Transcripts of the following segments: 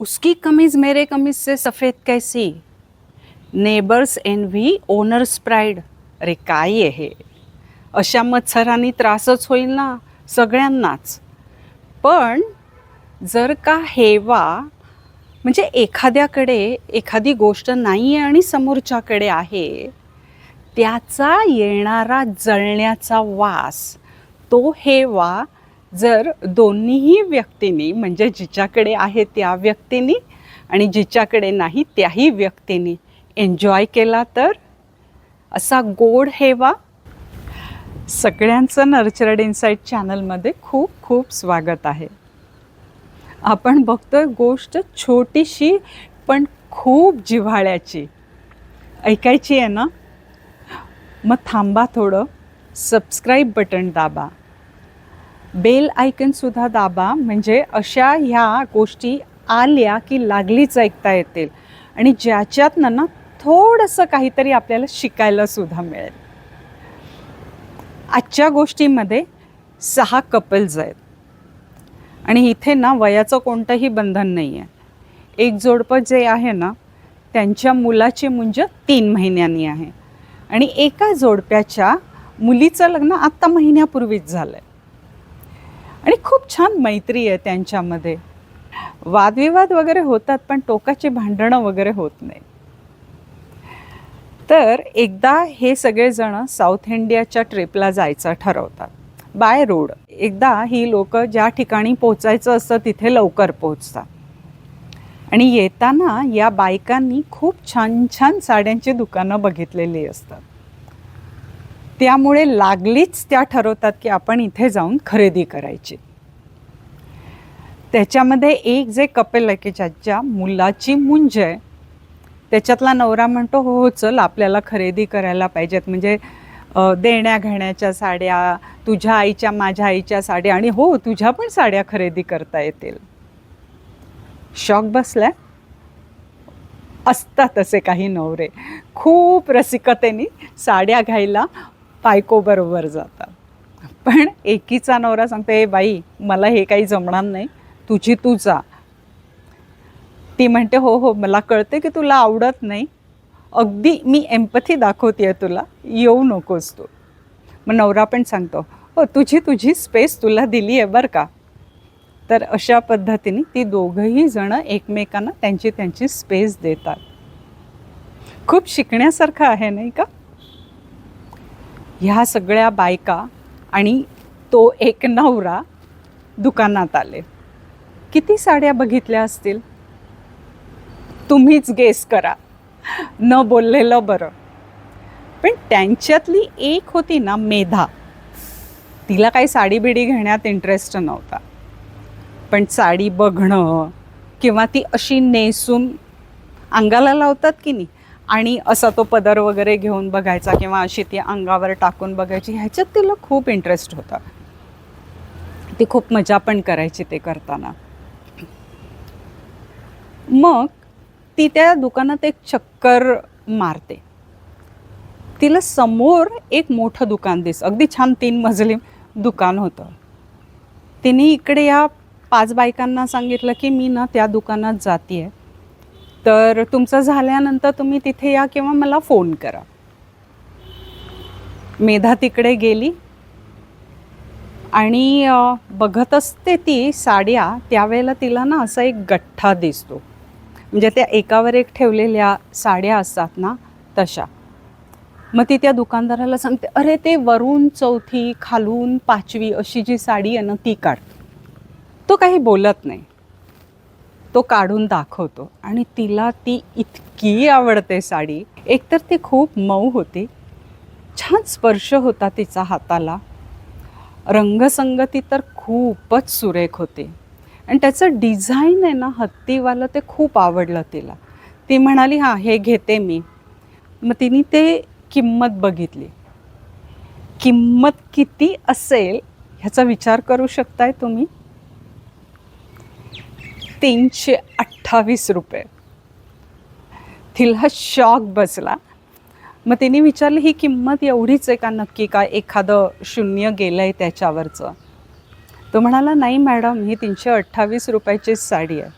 उसकी कमीज मेरे कमीज से सफेद कैसी? नेबर्स एनव्ही ओनर्स प्राईड अरे काय आहे अशा मत्सरांनी त्रासच होईल ना सगळ्यांनाच. पण जर का हेवा म्हणजे एखाद्याकडे एखादी गोष्ट नाही आहे आणि समोरच्याकडे आहे त्याचा येणारा जळण्याचा वास तो हेवा जर दोन्हीही व्यक्तींनी म्हणजे जिच्याकडे आहे त्या व्यक्तींनी आणि जिच्याकडे नाही त्याही व्यक्तींनी एन्जॉय केला तर असा गोड हेवा सगळ्यांचं नर्चरड इन्साईट चॅनलमध्ये खूप खूप स्वागत आहे. आपण बघतोय गोष्ट छोटीशी पण खूप जिव्हाळ्याची. ऐकायची आहे ना? मग थांबा थोडं. सबस्क्राईब बटन दाबा. बेल आयकनसुद्धा दाबा. म्हणजे अशा ह्या गोष्टी आल्या की लागलीच ऐकता येतील. आणि ज्याच्यातनं ना थोडंसं काहीतरी आपल्याला शिकायला सुद्धा मिळेल. आजच्या गोष्टीमध्ये सहा कपल्स आहेत. आणि इथे ना वयाचं कोणतंही बंधन नाही आहे एक जोडपं जे आहे ना त्यांच्या मुलाची मुंज तीन महिन्यांनी आहे. आणि एका जोडप्याच्या मुलीचं लग्न आत्ता महिन्यापूर्वीच झालं आहे आणि खूप छान मैत्री आहे त्यांच्यामध्ये. वादविवाद वगैरे होतात पण टोकाची भांडणं वगैरे होत नाही. तर एकदा हे सगळेजण साऊथ इंडियाच्या ट्रिपला जायचं ठरवतात. By road. एकदा ही लोक ज्या ठिकाणी पोचायचं असतं तिथे लवकर पोचतात. आणि येताना या बायकांनी खूप छान छान साड्यांची दुकानं बघितलेली असतात. त्यामुळे लागलीच त्या ठरवतात की आपण इथे जाऊन खरेदी करायची. त्याच्यामध्ये एक जे कपेल आहे की ज्याच्या मुलाची मुंज आहे त्याच्यातला नवरा म्हणतो हो हो चल आपल्याला खरेदी करायला पाहिजेत. म्हणजे देण्या घेण्याच्या साड्या तुझ्या आईच्या माझ्या आईच्या साड्या आणि हो तुझ्या पण साड्या खरेदी करता येतील. शॉक बसलाय? असतात असे काही नवरे. खूप रसिकतेने साड्या घ्यायला बायकोबरोबर जातात. पण एकीचा नवरा सांगते ए बाई मला हे काही जमणार नाही. तुझी तू जा. ती म्हणते हो हो मला कळते की तुला आवडत नाही. अगदी मी एम्पथी दाखवते तुला. येऊ नकोस तू. मग नवरा पण सांगतो हो तुझी तुझी स्पेस तुला दिली आहे बरं का. तर अशा पद्धतीने ती दोघंही जणं एकमेकांना त्यांची त्यांची स्पेस देतात. खूप शिकण्यासारखं आहे नाही का? ह्या सगळ्या बायका आणि तो एक नवरा दुकानात आले. किती साड्या बघितल्या असतील? तुम्हीच गेस करा. न बोललेलं बरं. पण त्यांच्यातली एक होती ना मेधा. तिला काही साडी बिडी घेण्यात इंटरेस्ट नव्हता. पण साडी बघणं किंवा ती अशी नेसून अंगाला लावतात की नाही? आणि असा तो पदर वगैरे घेऊन बघायचा किंवा अशी ती अंगावर टाकून बघायची ह्याच्यात तिला खूप इंटरेस्ट होता. ती खूप मजा पण करायची ते करताना. मग ती त्या दुकानात एक चक्कर मारते. तिला समोर एक मोठं दुकान दिस अगदी छान तीन मजली दुकान होतं. तिने इकडे या पाच बायकांना सांगितलं की मी ना त्या दुकानात जाते आहे तर तुमचं झाल्यानंतर तुम्ही तिथे या किंवा मला फोन करा. मेधा तिकडे गेली. आणि बघत असते ती साड्या त्यावेळेला तिला ना असा एक गठ्ठा दिसतो. म्हणजे त्या एकावर एक ठेवलेल्या साड्या असतात ना तशा. मग ती त्या दुकानदाराला सांगते अरे ते वरून चौथी खालून पाचवी अशी जी साडी आहे ना ती काढ. तो काही बोलत नाही. तो काढून दाखवतो. आणि तिला ती इतकी आवडते साडी. एकतर ती खूप मऊ होती. छान स्पर्श होता तिचा हाताला. रंगसंगती तर खूपच सुरेख होती. आणि त्याचं डिझाईन आहे ना हत्तीवालं ते खूप आवडलं तिला. ती म्हणाली हां हे घेते मी. मग तिने ते किंमत बघितली. किंमत किती असेल ह्याचा विचार करू शकताय तुम्ही? तीनशे अठ्ठावीस रुपये. तिला शॉक बसला. मग तिने विचारलं ही किंमत एवढीच आहे का नक्की? का एखादं शून्य गेलं आहे त्याच्यावरचं? तो म्हणाला नाही मॅडम ही तीनशे अठ्ठावीस रुपयाचीच साडी आहे.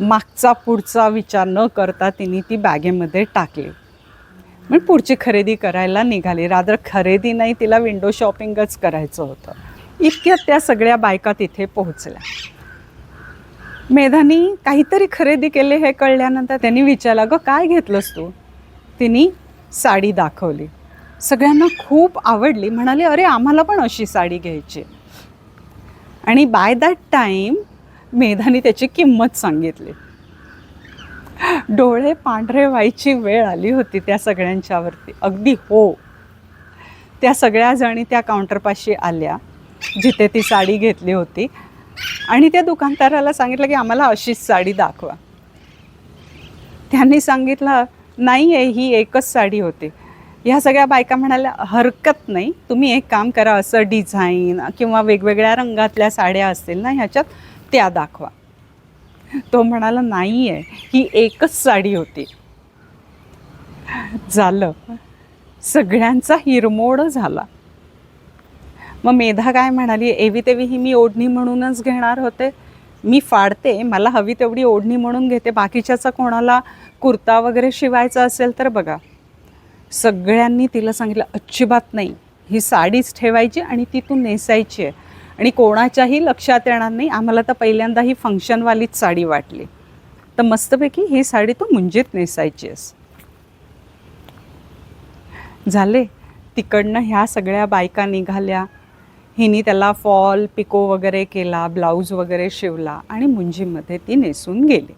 मागचा पुढचा विचार न करता तिने ती बॅगेमध्ये टाकली. मग पुढची खरेदी करायला निघाली. रादर खरेदी नाही तिला विंडो शॉपिंगच करायचं होतं. इतक्यात त्या सगळ्या बायका तिथे पोहोचल्या. मेधानी काहीतरी खरेदी केले हे कळल्यानंतर त्यांनी विचारलं गं काय घेतलंस तू? तिने साडी दाखवली. सगळ्यांना खूप आवडली. म्हणाले अरे आम्हाला पण अशी साडी घ्यायची. आणि बाय दॅट टाईम मेधाने त्याची किंमत सांगितली. डोळे पांढरे व्हायची वेळ आली होती त्या सगळ्यांच्यावरती. अगदी हो. त्या सगळ्या जणी त्या काउंटरपाशी आल्या जिथे ती साडी घेतली होती. आणि त्या दुकानदाराला सांगितलं की आम्हाला अशीच साडी दाखवा. त्यांनी सांगितलं नाही आहे ही एकच साडी होती. ह्या सगळ्या बायका म्हणाल्या हरकत नाही तुम्ही एक काम करा असं डिझाईन किंवा वेगवेगळ्या रंगातल्या साड्या असतील ना ह्याच्यात त्या दाखवा. तो म्हणाला नाही आहे ही एकच साडी होती. झालं. सगळ्यांचा हिरमोड झाला. मग मेधा काय म्हणाली एवी तेवी ही मी ओढणी म्हणूनच घेणार होते. मी फाडते मला हवी तेवढी ओढणी म्हणून घेते. बाकीच्याचा कोणाला कुर्ता वगैरे शिवायचा असेल तर बघा. सगळ्यांनी तिला सांगितलं अजिबात नाही. ही साडीच ठेवायची आणि ती तू नेसायची आहे. आणि कोणाच्याही लक्षात येणार नाही. आम्हाला तर पहिल्यांदा ही फंक्शनवालीच साडी वाटली. तर मस्तपैकी ही साडी तू मुंजीत नेसायची आहेस. झाले. तिकडनं ह्या सगळ्या बायका निघाल्या. हिनी त्याला फॉल पिको वगैरे केला ब्लाऊज वगैरे शिवला आणि मुंजीमध्ये ती नेसून गेली.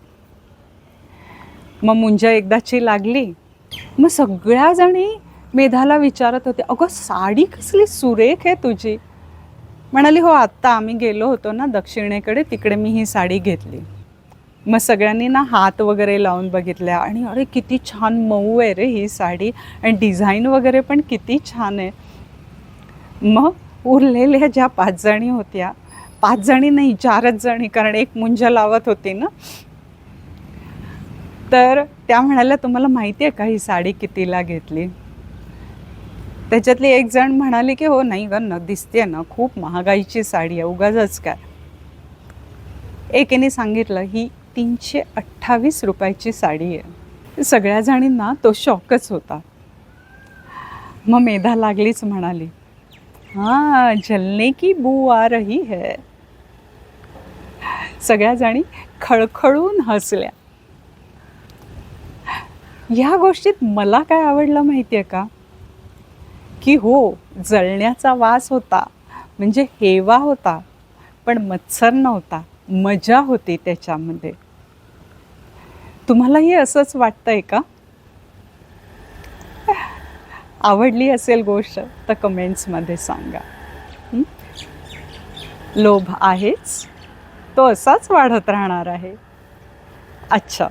मग मुंजा एकदाची लागली. मग सगळ्याजणी मेधाला विचारत होते अगं साडी कसली सुरेख आहे तुझी. म्हणाली हो आत्ता आम्ही गेलो होतो ना दक्षिणेकडे तिकडे मी ही साडी घेतली. मग सगळ्यांनी ना हात वगैरे लावून बघितल्या आणि अरे किती छान मऊ आहे रे ही साडी आणि डिझाईन वगैरे पण किती छान आहे. मग उरलेल्या ज्या पाच जणी होत्या पाच जणी नाही चारच जणी कारण एक मुंज लावत होती ना. तर त्या म्हणाल्या तुम्हाला माहिती आहे का ही साडी कितीला घेतली? त्याच्यातली एक जण म्हणाली की हो नाही ग न दिसते ना खूप महागाईची साडी आहे उगाच काय? एकेने सांगितलं ही तीनशे अठ्ठावीस रुपयाची साडी आहे. सगळ्या जणींना तो शॉकच होता. मग मेधा लागलीच म्हणाली हां जलने की बू आ रही है। सगळ्या जणी खळखळून हसल्या। ह्या गोष्टीत मला काय आवडलं माहिती आहे का? की हो जळण्याचा वास होता म्हणजे हेवा होता पण मत्सर नव्हता मजा होती त्याच्यामध्ये। तुम्हालाही असंच वाटतंय का? आवडली असेल गोष्ट तर कमेंट्समध्ये सांगा. लोभ आहेच तो असाच वाढत राहणार आहे. अच्छा.